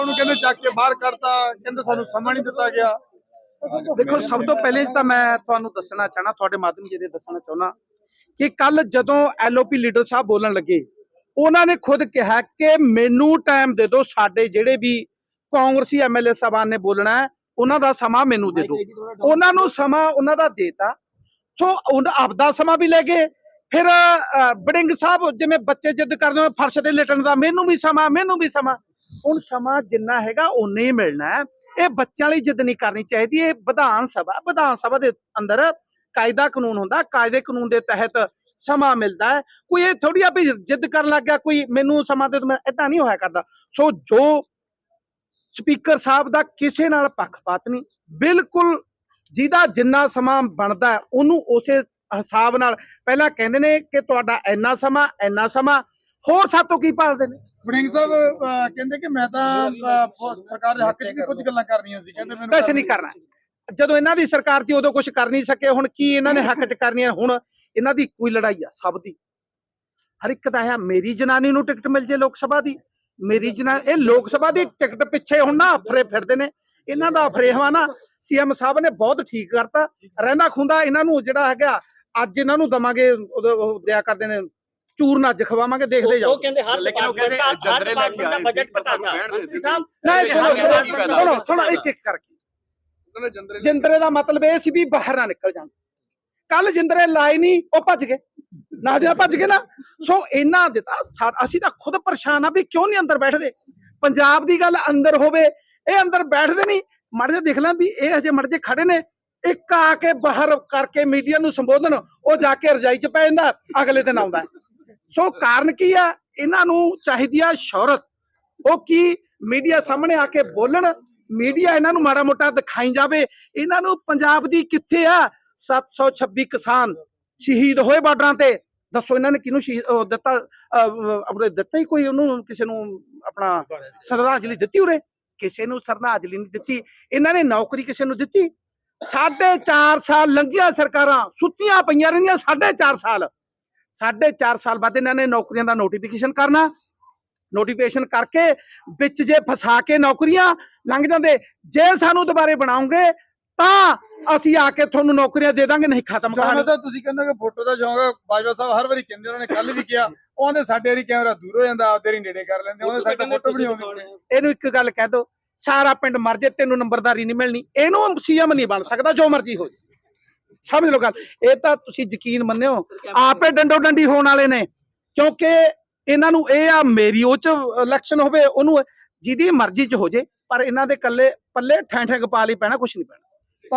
ਉਹਨੂੰ ਕਹਿੰਦੇ ਚੱਕ ਕੇ ਬਾਹਰ ਕੱਢਤਾ ਕਹਿੰਦੇ ਸਾਨੂੰ ਸਮਾਂ ਨਹੀਂ ਦਿੱਤਾ ਗਿਆ। ਦੇਖੋ ਸਭ ਤੋਂ ਪਹਿਲੇ ਤਾਂ ਮੈਂ ਤੁਹਾਨੂੰ ਦੱਸਣਾ ਚਾਹਣਾ ਤੁਹਾਡੇ ਮਾਧਿਅਮ ਜੀ ਦੱਸਣਾ ਚਾਹੁੰਦਾ ਕਿ ਕੱਲ ਜਦੋਂ ਐਲਓਪੀ ਲੀਡਰ ਸਾਹਿਬ ਬੋਲਣ ਲੱਗੇ ਉਹਨਾਂ ਨੇ ਖੁਦ ਕਿਹਾ ਕਿ ਮੈਨੂੰ ਟਾਈਮ ਦੇ ਦਿਓ ਸਾਡੇ ਜਿਹੜੇ ਵੀ ਕਾਂਗਰਸੀ ਐਮਐਲਏ ਸਾਹਿਬਾਨ ਨੇ ਬੋਲਣਾ ਉਹਨਾਂ ਦਾ ਸਮਾਂ ਮੈਨੂੰ ਦੇ ਦਿਓ। ਉਹਨਾਂ ਨੂੰ ਸਮਾਂ ਉਹਨਾਂ ਦਾ ਦੇਤਾ। ਸੋ ਆਪਦਾ ਸਮਾਂ ਵੀ ਲੈ ਗਏ। ਫਿਰ ਅ, ਬੜਿੰਗ ਸਾਹਿਬ ਜਿਵੇਂ ਬੱਚੇ ਜਿੱਦ ਕਰਦੇ ਨੇ ਫਰਸ਼ ਤੇ ਲੇਟਣ ਦਾ ਮੈਨੂੰ ਵੀ ਸਮਾਂ ਮੈਨੂੰ ਵੀ ਸਮਾਂ। ਹੁਣ ਸਮਾਂ ਜਿੰਨਾ ਹੈਗਾ ਉਨੇ ਹੀ ਮਿਲਣਾ ਹੈ। ਇਹ ਬੱਚਿਆਂ ਲਈ ਜਿੱਦ ਨਹੀਂ ਕਰਨੀ ਚਾਹੀਦੀ, ਇਹ ਵਿਧਾਨ ਸਭਾ ਵਿਧਾਨ ਸਭਾ ਦੇ ਅੰਦਰ ਕਾਇਦਾ ਕਾਨੂੰਨ ਹੁੰਦਾ, ਕਾਇਦੇ ਕਾਨੂੰਨ ਦੇ ਤਹਿਤ ਸਮਾਂ ਮਿਲਦਾ ਹੈ। ਕੋਈ ਇਹ ਥੋੜੀ ਆ ਵੀ ਜਿੱਦ ਕਰਨ ਲੱਗ ਗਿਆ, ਕੋਈ ਮੈਨੂੰ ਸਮਾਂ ਦੇ ਮੈਂ ਇਦਾਂ ਨਹੀਂ ਹੋਇਆ ਕਰਦਾ। ਸੋ ਜੋ ਸਪੀਕਰ ਸਾਹਿਬ ਦਾ ਕਿਸੇ ਨਾਲ ਪੱਖਪਾਤ ਨਹੀਂ, ਬਿਲਕੁਲ ਜਿਹਦਾ ਜਿੰਨਾ ਸਮਾਂ ਬਣਦਾ ਉਹਨੂੰ ਉਸੇ ਹਿਸਾਬ ਨਾਲ ਪਹਿਲਾਂ ਕਹਿੰਦੇ ਨੇ ਕਿ ਤੁਹਾਡਾ ਇੰਨਾ ਸਮਾਂ ਇੰਨਾ ਸਮਾਂ ਹੋਰ ਸਾਤੋਂ ਕੀ ਭਾਲਦੇ ਨੇ? ਵੜਿੰਗ ਸਾਹਿਬ ਅਹ, ਕਹਿੰਦੇ ਕਿ ਮੈਂ ਤਾਂ ਅਹ, ਸਰਕਾਰ ਦੇ ਹੱਕ 'ਚ ਵੀ ਕੁਝ ਗੱਲਾਂ ਕਰਨੀਆਂ ਸੀ। ਕਹਿੰਦੇ ਮੈਨੂੰ ਕੁਛ ਨਹੀਂ ਕਰਨਾ ਜਦੋਂ ਇਹਨਾਂ ਦੀ ਸਰਕਾਰ ਸੀ ਉਦੋਂ ਕੁਝ ਕਰ ਨਹੀਂ ਸਕੇ। ਹੁਣ ਕੀ ਇਹਨਾਂ ਨੇ ਹੱਕ 'ਚ ਕਰਨੀਆਂ? ਹੁਣ ਇਹਨਾਂ ਦੀ ਕੋਈ ਲੜਾਈ ਆ ਸਭ ਦੀ। ਹਰ ਇੱਕ ਦਾ ਹੈ ਮੇਰੀ ਜਨਾਨੀ ਨੂੰ ਟਿਕਟ ਮਿਲ ਜੇ ਲੋਕ ਸਭਾ ਦੀ। ਮੇਰੀ ਜਨਾ ਇਹ ਲੋਕ ਸਭਾ ਦੀ ਟਿਕਟ ਪਿੱਛੇ ਹੁਣ ਨਾ ਅਫਰੇ ਫਿਰਦੇ ਨੇ। ਇਹਨਾਂ ਦਾ ਅਫਰੇਹਵਾ ਨਾ ਸੀਐਮ ਸਾਹਿਬ ਨੇ ਬਹੁਤ ਠੀਕ ਕਰਤਾ। ਰਹਿੰਦਾ ਖੁੰਦਾ ਇਹਨਾਂ ਨੂੰ ਜਿਹੜਾ ਹੈਗਾ ਅੱਜ ਇਹਨਾਂ ਨੂੰ ਦਵਾਂਗੇ ਦਿਆ ਕਰਦੇ ਨੇ ਚੂਰਨ ਖਵਾਵਾਂਗੇ ਦੇਖਦੇ ਜਾਓ ਉਹ ਕਹਿੰਦੇ ਹਰ ਲੇਕਿਨ ਉਹ ਕਹਿੰਦੇ ਡਿਪਾਰਟਮੈਂਟ ਹਰ ਜੰਦਰੇ ਲੈ ਕੇ ਡਿਪਾਰਟਮੈਂਟ ਦਾ ਆਏ ਬਜਟ ਘਟਾਤਾ। ਦੇ ਨਹੀਂ ਸੁਣੋ ਸੁਣੋ ਸੁਣੋ ਇੱਕ ਇੱਕ ਕਰਕੇ। ਜੰਦਰੇ ਜਿੰਦਰੇ ਦਾ ਮਤਲਬ ਇਹ ਸੀ ਵੀ ਬਾਹਰ ਨਾ ਨਿਕਲ ਜਾਣ। ਕੱਲ ਜਿੰਦਰੇ ਲਾਏ ਨਹੀਂ ਉਹ ਭੱਜ ਗਏ। ਦੀ ਨਾਲ ਭੱਜ ਗਏ ਨਾ। ਸੋ ਇਹਨਾਂ ਦਿੱਤਾ ਸਾ- ਅਸੀਂ ਤਾਂ ਖੁਦ ਪਰੇਸ਼ਾਨ ਆ ਵੀ ਕਿਉਂ ਨਹੀਂ ਅੰਦਰ ਬੈਠਦੇ? ਪੰਜਾਬ ਦੀ ਗੱਲ ਅੰਦਰ ਹੋਵੇ ਇਹ ਅੰਦਰ ਬੈਠਦੇ ਨਹੀਂ ਮੜ ਜੇ ਦੇਖ ਲਾਂ ਵੀ ਇਹ ਹਜੇ ਮੜ ਜੇ ਖੜੇ ਨੇ। ਇੱਕ ਆ ਕੇ ਬਾਹਰ ਕਰਕੇ ਮੀਡੀਆ ਨੂੰ ਸੰਬੋਧਨ ਉਹ ਜਾ ਕੇ ਰਜਾਈ 'ਚ ਪੈ ਜਾਂਦਾ ਅਗਲੇ ਦਿਨ ਆਉਂਦਾ। ਸੋ ਕਾਰਨ ਕੀ ਆ? ਇਹਨਾਂ ਨੂੰ ਚਾਹੀਦੀ ਆ ਸ਼ੌਹਰਤ। ਉਹ ਕੀ ਮੀਡੀਆ ਸਾਹਮਣੇ ਆ ਕੇ ਬੋਲਣ? ਮੀਡੀਆ ਇਹਨਾਂ ਨੂੰ ਮਾੜਾ ਮੋਟਾ ਦਿਖਾਈ ਜਾਵੇ। ਇਹਨਾਂ ਨੂੰ ਪੰਜਾਬ ਦੀ ਕਿੱਥੇ ਆ? 726 ਕਿਸਾਨ ਸ਼ਹੀਦ ਹੋਏ ਬਾਰਡਰਾਂ ਤੇ। ਦੱਸੋ ਇਹਨਾਂ ਨੇ ਕਿਹਨੂੰ ਸ਼ਹੀਦ ਦਿੱਤਾ ਆਪਣੇ ਦਿੱਤਾ ਹੀ ਕੋਈ ਉਹਨੂੰ ਕਿਸੇ ਨੂੰ ਆਪਣਾ ਸ਼ਰਧਾਂਜਲੀ ਦਿੱਤੀ ਉਰੇ? ਕਿਸੇ ਨੂੰ ਸ਼ਰਧਾਂਜਲੀ ਨਹੀਂ ਦਿੱਤੀ। ਇਹਨਾਂ ਨੇ ਨੌਕਰੀ ਕਿਸੇ ਨੂੰ ਦਿੱਤੀ? ਸਾਢੇ 4 ਸਾਲ ਲੰਘੀਆਂ ਸਰਕਾਰਾਂ। ਸੁੱਤੀਆਂ ਪਈਆਂ ਰਹਿੰਦੀਆਂ ਸਾਢੇ 4 ਸਾਲ। ਸਾਢੇ 4 ਸਾਲ ਬਾਅਦ ਇਹਨਾਂ ਨੇ ਨੌਕਰੀਆਂ ਦਾ ਨੋਟੀਫਿਕੇਸ਼ਨ ਕਰਨਾ। ਨੋਟੀਫਿਕੇਸ਼ਨ ਕਰਕੇ ਵਿੱਚ ਜੇ ਫਸਾ ਕੇ ਨੌਕਰੀਆਂ ਲੰਘ ਜਾਂਦੇ ਜੇ ਸਾਨੂੰ ਦੁਬਾਰੇ ਬਣਾਉਂਗੇ ਤਾਂ ਅਸੀਂ ਆ ਕੇ ਤੁਹਾਨੂੰ ਨੌਕਰੀਆਂ ਦੇ ਦਾਂਗੇ ਨਹੀਂ ਖਤਮ ਕਹਾਣੀ। ਤਾਂ ਤੁਸੀਂ ਕਹਿੰਦੇ ਕਿ ਫੋਟੋ ਦਾ ਸ਼ੌਂਕ ਹੈ ਬਾਜਵਾ ਸਾਹਿਬ ਹਰ ਵਾਰੀ ਕਹਿੰਦੇ ਉਹਨਾਂ ਨੇ ਕੱਲ ਵੀ ਕਿਹਾ ਉਹਦੇ ਸਾਡੇ ਵਾਰੀ ਕੈਮਰਾ ਦੂਰ ਹੋ ਜਾਂਦਾ ਆਪਦੇ ਰੀ ਨੇੜੇ ਕਰ ਲੈਂਦੇ ਉਹਦੇ ਸਾਡੇ ਫੋਟੋ ਵੀ ਨਹੀਂ ਆਉਂਦੀ। ਇਹਨੂੰ ਇੱਕ ਗੱਲ ਕਹਿ ਦੋ ਸਾਰਾ ਪਿੰਡ ਮਰ ਜੇ ਤੈਨੂੰ ਨੰਬਰਦਾਰੀ ਨਹੀਂ ਮਿਲਣੀ ਇਹਨੂੰ ਸੀਐਮ ਨਹੀਂ ਬਣ ਸਕਦਾ ਜੋ ਮਰਜ਼ੀ ਹੋ ਜਾਏ। ਸਮਝ ਲਓ ਗੱਲ। ਇਹ ਤਾਂ ਤੁਸੀਂ ਯਕੀਨ ਮੰਨਿਓ, ਆਪੇ ਡੰਡੋ ਡੰਡੀ ਹੋਣ ਵਾਲੇ ਨੇ। ਕਿਉਂਕਿ ਇਹਨਾਂ ਨੂੰ ਇਹ ਆ, ਮੇਰੀ ਉਹ ਚ ਇਲੈਕਸ਼ਨ ਹੋਵੇ, ਉਹਨੂੰ ਜਿਹਦੀ ਮਰਜ਼ੀ ਚ ਹੋ ਜੇ, ਪਰ ਇਹਨਾਂ ਦੇ ਕੱਲੇ ਪੱਲੇ ਠੈਂ ਠੈਂ ਪਾ ਲਈ ਪੈਣਾ ਕੁਝ ਨਹੀਂ ਪੈਣਾ।